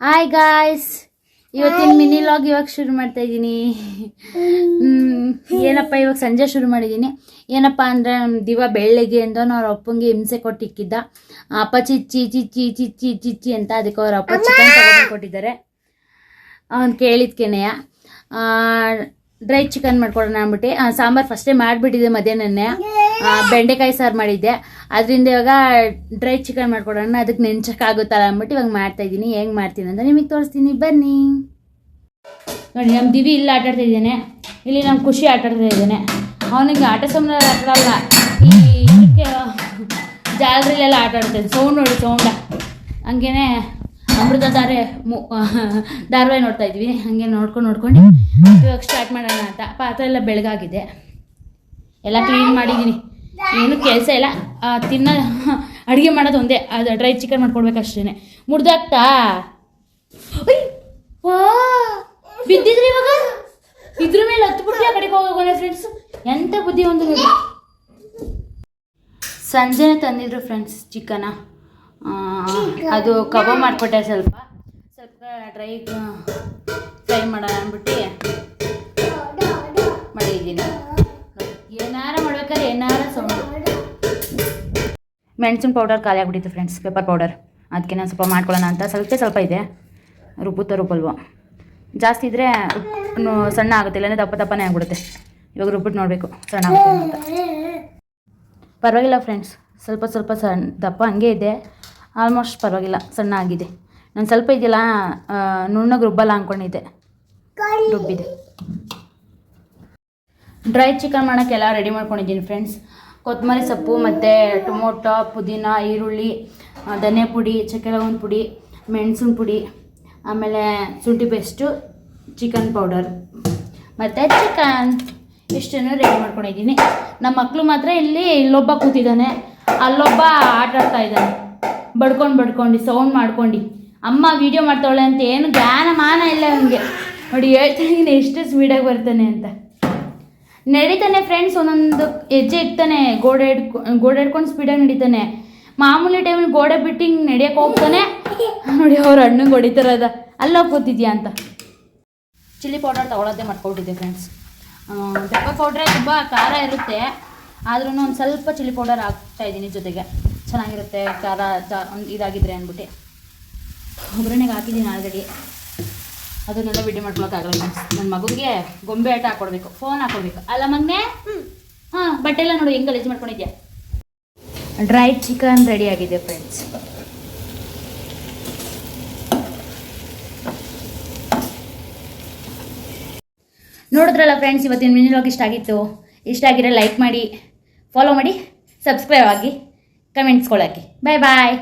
Hi guys ಇವತ್ತಿನ mini log ಇವಾಗ ಶುರು ಮಾಡ್ತಾ ಇದ್ದೀನಿ ಏನಪ್ಪ ಇವಾಗ ಸಂಜೆ ಶುರು ಮಾಡಿದ್ದೀನಿ ಏನಪ್ಪ ಅಂದರೆ ದಿವ ಬೆಳ್ಳಿಗೆ ಅಂತ ಅವ್ರ ಅಪ್ಪಂಗೆ ಹಿಂಸೆ ಕೊಟ್ಟಿಕ್ಕಿದ್ದ. ಅಪ್ಪ ಚಿಚ್ಚಿ ಚಿಚ್ಚಿ ಚಿಚ್ಚಿ ಚಿಚ್ಚಿ ಅಂತ ಅದಕ್ಕೆ ಅವ್ರ ಅಪ್ಪ ಚಿಕನ್ ತಗೊಂಡು ಕೊಟ್ಟಿದ್ದಾರೆ. ಅವ್ನು ಕೇಳಿದ್ಕೆನೆಯ ಡ್ರೈ ಚಿಕನ್ ಮಾಡ್ಕೊಡೋಣ ಅಂದ್ಬಿಟ್ಟು. ಸಾಂಬಾರ್ ಫಸ್ಟೇ ಮಾಡಿಬಿಟ್ಟಿದ್ದೆ ಮಧ್ಯಾಹ್ನನೇ. ಆ, ಬೆಂಡೆಕಾಯಿ ಸಾರು ಮಾಡಿದ್ದೆ. ಅದರಿಂದ ಇವಾಗ ಡ್ರೈ ಚಿಕನ್ ಮಾಡ್ಕೊಡೋಣ, ಅದಕ್ಕೆ ನೆಂಚಕ್ಕಾಗುತ್ತಲ್ಲ ಅಂದ್ಬಿಟ್ಟು ಇವಾಗ ಮಾಡ್ತಾ ಇದ್ದೀನಿ ಹೆಂಗೆ ಮಾಡ್ತೀನಿ ಅಂತ ನಿಮಗೆ ತೋರಿಸ್ತೀನಿ. ಬನ್ನಿ. ನೋಡಿ ನಮ್ಮ ದಿವಿ ಇಲ್ಲಿ ಆಟ ಆಡ್ತಾ ಇದ್ದಾನೆ. ಇಲ್ಲಿ ನಮ್ಮ ಖುಷಿ ಆಟ ಆಡ್ತಾ ಇದ್ದಾನೆ. ಅವನಿಗೆ ಆಟ ಸಮಯ ಆಟ ಆಡಲ್ಲ. ಈ ಜಾಲರಿಲೆಲ್ಲ ಆಟ ಆಡ್ತಾಯಿದ್ದೆ ಸೌಂಡ್ ನೋಡಿ, ಸೌಂಡ. ಹಂಗೇನೆ ಅಮೃತ ಧಾರೆ ಧಾರಾವಾಹಿ ನೋಡ್ತಾ ಇದ್ವಿ. ಹಂಗೆ ನೋಡ್ಕೊಂಡು ನೋಡ್ಕೊಂಡು ಇವಾಗ ಸ್ಟಾರ್ಟ್ ಮಾಡೋಣ ಅಂತ. ಪಾತ್ರೆ ಎಲ್ಲ ಬೆಳಗಾಗಿದೆ. ಎಲ್ಲ ಕ್ಲೀನ್ ಮಾಡಿದ್ದೀನಿ. ಏನು ಕೆಲಸ ಇಲ್ಲ. ತಿನ್ನ, ಅಡುಗೆ ಮಾಡೋದು ಒಂದೇ. ಅದು ಡ್ರೈ ಚಿಕನ್ ಮಾಡ್ಕೊಡ್ಬೇಕಷ್ಟೇ ಮುಡ್ದಾಗ್ತಾ ಬಿದ್ದಿದ್ರಿ ಇವಾಗ? ಇದ್ರ ಮೇಲೆ ಹತ್ತು ಬಿಟ್ಟು ಆ ಹೋಗೋಣ ಫ್ರೆಂಡ್ಸ್ ಎಂತ ಬುದ್ಧಿ ಒಂದು ಸಂಜೆನೆ ತಂದಿದ್ರು ಫ್ರೆಂಡ್ಸ್ ಚಿಕನ ಅದು ಕಬಾಬ್ ಮಾಡಿಕೊಟ್ಟೆ ಸ್ವಲ್ಪ. ಸ್ವಲ್ಪ ಡ್ರೈ ಫ್ರೈ ಮಾಡೋಣ ಅಂದ್ಬಿಟ್ಟು ಮೆಣಸಿನ ಪೌಡರ್ ಖಾಲಿ ಆಗ್ಬಿಟ್ಟಿತ್ತು ಫ್ರೆಂಡ್ಸ್ ಪೆಪ್ಪರ್ ಪೌಡರ್ ಅದಕ್ಕೆ ನಾನು ಸ್ವಲ್ಪ ಮಾಡ್ಕೊಳ್ಳೋಣ ಅಂತ. ಸ್ವಲ್ಪ ಸ್ವಲ್ಪ ಇದೆ. ರುಬ್ಬುತ್ತಾ ರುಬ್ಬಲ್ವ? ಜಾಸ್ತಿ ಇದ್ದರೆ ಸಣ್ಣ ಆಗುತ್ತೆ, ಇಲ್ಲಾಂದರೆ ದಪ್ಪ ದಪ್ಪನೇ ಆಗಿಬಿಡುತ್ತೆ. ಇವಾಗ ರುಬ್ಬಿಟ್ಟು ನೋಡಬೇಕು, ಸಣ್ಣ ಆಗುತ್ತೆ ಅಂತ. ಪರವಾಗಿಲ್ಲ ಫ್ರೆಂಡ್ಸ್ ಸ್ವಲ್ಪ ಸ್ವಲ್ಪ ಸಣ್ಣ ದಪ್ಪ ಹಂಗೆ ಇದೆ. ಆಲ್ಮೋಸ್ಟ್ ಪರವಾಗಿಲ್ಲ, ಸಣ್ಣ ಆಗಿದೆ. ನಾನು ಸ್ವಲ್ಪ ಇದೆಯಲ್ಲ ನುಣ್ಣಗೆ ರುಬ್ಬಲ್ಲ ಅಂದ್ಕೊಂಡಿದ್ದೆ ರುಬ್ಬಿದೆ. ಡ್ರೈ ಚಿಕನ್ ಮಾಡೋಕ್ಕೆಲ್ಲ ರೆಡಿ ಮಾಡ್ಕೊಂಡಿದ್ದೀನಿ ಫ್ರೆಂಡ್ಸ್ ಕೊತ್ತಂಬರಿ ಸೊಪ್ಪು ಮತ್ತು ಟೊಮೊಟೊ, ಪುದೀನ, ಈರುಳ್ಳಿ ಧನೆ ಪುಡಿ ಚಕ್ಕೆ ಲವಂಗ ಪುಡಿ, ಮೆಣಸಿನ ಪುಡಿ, ಆಮೇಲೆ ಶುಂಠಿ ಪೇಸ್ಟು ಚಿಕನ್ ಪೌಡರ್ ಮತ್ತು ಚಿಕನ್ ಇಷ್ಟನ್ನು ರೆಡಿ ಮಾಡ್ಕೊಂಡಿದ್ದೀನಿ. ನಮ್ಮ ಮಕ್ಕಳು ಮಾತ್ರ ಇಲ್ಲಿ ಇಲ್ಲೊಬ್ಬ ಕೂತಿದ್ದಾನೆ. ಅಲ್ಲೊಬ್ಬ ಆಟ ಆಡ್ತಾ ಇದ್ದಾನೆ. ಬಡ್ಕೊಂಡು ಬಡ್ಕೊಂಡು ಸೌಂಡ್ ಮಾಡ್ಕೊಂಡು. ಅಮ್ಮ ವೀಡಿಯೋ ಮಾಡ್ತಾವಳೆ ಅಂತ ಏನು ಜ್ಞಾನ ಮಾನ ಇಲ್ಲ ಅವನಿಗೆ ನೋಡಿ ಹೇಳ್ತೀನಿ ಎಷ್ಟು ಸ್ವೀಡಾಗಿ ಬರ್ತಾನೆ ಅಂತ. ನಡೀತಾನೆ ಫ್ರೆಂಡ್ಸ್ ಒಂದೊಂದು ಹೆಜ್ಜೆ ಇಡ್ತಾನೆ, ಗೋಡೆ ಹಿಡ್ಕೊ, ಗೋಡೆ ಹಿಡ್ಕೊಂಡು ಸ್ಪೀಡಾಗಿ ನಡೀತಾನೆ. ಮಾಮೂಲಿ ಟೈಮಲ್ಲಿ ಗೋಡೆ ಬಿಟ್ಟು ಹಿಂಗೆ ನಡಿಯೋಕೆ ಹೋಗ್ತಾನೆ. ನೋಡಿ ಅವ್ರ ಅಣ್ಣಂಗೆ ಹೊಡಿತಾರದ ಅಲ್ಲೋಗಿ ಕೂತಿದ್ಯಾ ಅಂತ. ಚಿಲ್ಲಿ ಪೌಡರ್ ತೊಗೊಳೋದೇ ಮಾಡ್ಕೊಟ್ಟಿದ್ದೆ ಫ್ರೆಂಡ್ಸ್ ಪೆಪ್ಪರ್ ಪೌಡ್ರೆ ತುಂಬ ಖಾರ ಇರುತ್ತೆ. ಆದ್ರೂ ಒಂದು ಸ್ವಲ್ಪ ಚಿಲ್ಲಿ ಪೌಡರ್ ಹಾಕ್ತಾ ಇದ್ದೀನಿ ಜೊತೆಗೆ. ಚೆನ್ನಾಗಿರುತ್ತೆ, ಖಾರ ಒಂದ್ ಇದಾಗಿದ್ರೆ ಅಂದ್ಬಿಟ್ಟು. ಒಗ್ಗರಣೆಗೆ ಹಾಕಿದ್ದೀನಿ ಆಲ್ರೆಡಿ. ಅದನ್ನೆಲ್ಲ ವಿಡಿಯೋ ಮಾಡ್ಕೊಳಕ್ಕಾಗಲ್ಲ ನನ್ನ ಮಗುಗೆ ಗೊಂಬೆ ಆಟ ಹಾಕೊಡ್ಬೇಕು ಫೋನ್ ಹಾಕೊಡ್ಬೇಕು. ಅಲ್ಲ ಮಗ್ನೆ? ಹಾಂ ಬಟ್ಟೆ ಎಲ್ಲ ನೋಡು ಹೆಂಗೆ ಗಲೀಜು ಮಾಡ್ಕೊಂಡಿದ್ಯಾ? ಡ್ರೈ ಚಿಕನ್ ರೆಡಿ ಆಗಿದೆ ಫ್ರೆಂಡ್ಸ್ ನೋಡಿದ್ರಲ್ಲ ಫ್ರೆಂಡ್ಸ್ ಇವತ್ತಿನ ಮಿನಿ ಲಾಗ್ ಇಷ್ಟ ಆಗಿತ್ತು? ಇಷ್ಟ ಆಗಿರೋ ಲೈಕ್ ಮಾಡಿ ಫಾಲೋ ಮಾಡಿ ಸಬ್ಸ್ಕ್ರೈಬ್ ಆಗಿ ಕಮೆಂಟ್ಸ್ಗಳಾಕಿ ಬಾಯ್ ಬಾಯ್